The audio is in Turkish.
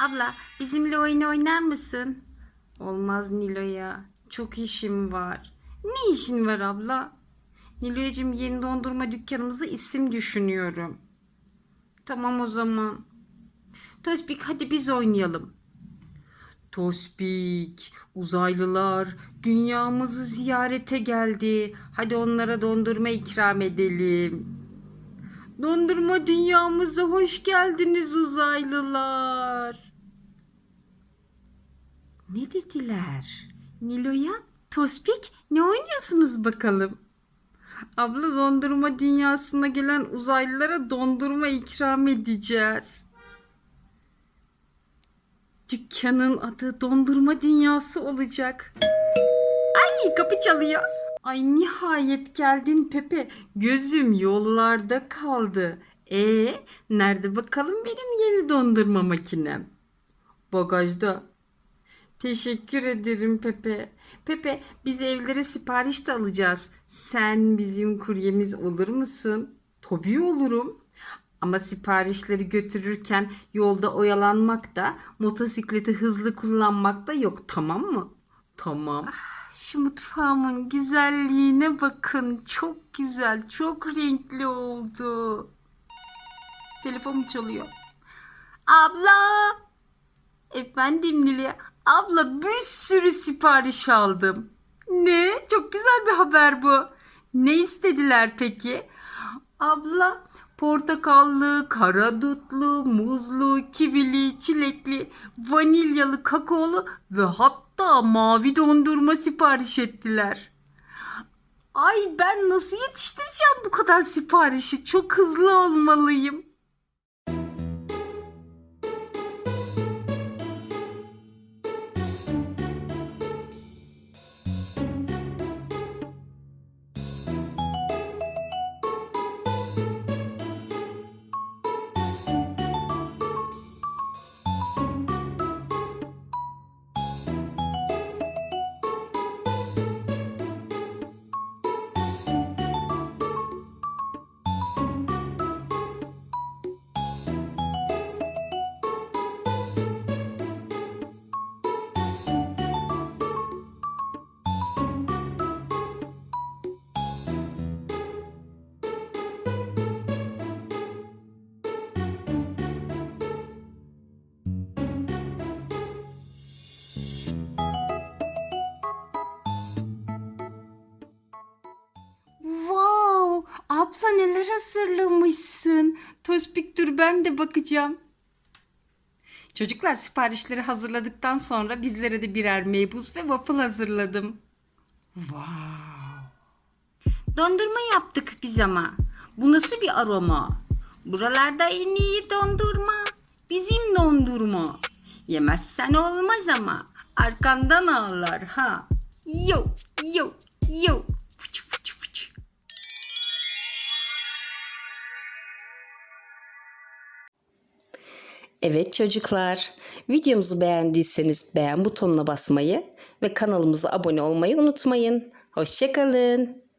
Abla bizimle oyun oynar mısın? Olmaz Nilo'ya. Çok işim var. Ne işin var abla? Nilo'cığım yeni dondurma dükkanımıza isim düşünüyorum. Tamam o zaman. Tospik hadi biz oynayalım. Tospik, uzaylılar dünyamızı ziyarete geldi. Hadi onlara dondurma ikram edelim. Dondurma dünyamıza hoş geldiniz uzaylılar. Ne dediler? Nilo'ya, Tospik ne oynuyorsunuz bakalım? Abla dondurma dünyasına gelen uzaylılara dondurma ikram edeceğiz. Dükkanın adı dondurma dünyası olacak. Ay kapı çalıyor. Ay nihayet geldin Pepe. Gözüm yollarda kaldı. E nerede bakalım benim yeni dondurma makinem? Bagajda. Teşekkür ederim Pepe. Pepe biz evlere sipariş de alacağız. Sen bizim kuryemiz olur musun? Tabii olurum. Ama siparişleri götürürken yolda oyalanmak da, motosikleti hızlı kullanmak da yok tamam mı? Tamam. Şu mutfağımın güzelliğine bakın. Çok güzel, çok renkli oldu. Telefonum çalıyor. Abla! Efendim Nilay. Abla bir sürü sipariş aldım. Ne? Çok güzel bir haber bu. Ne istediler peki? Abla portakallı, karadutlu, muzlu, kivili, çilekli, vanilyalı, kakaolu ve hatta mavi dondurma sipariş ettiler. Ay ben nasıl yetiştireceğim bu kadar siparişi? Çok hızlı olmalıyım. Abla neler hazırlamışsın. Tospik ben de bakacağım. Çocuklar siparişleri hazırladıktan sonra bizlere de birer meybuz ve waffle hazırladım. Wow. Dondurma yaptık biz ama. Bu nasıl bir aroma? Buralarda en iyi dondurma. Bizim dondurma. Yemezsen olmaz ama. Arkandan ağlar ha. Yo yo yo. Evet çocuklar, videomuzu beğendiyseniz beğen butonuna basmayı ve kanalımıza abone olmayı unutmayın. Hoşçakalın.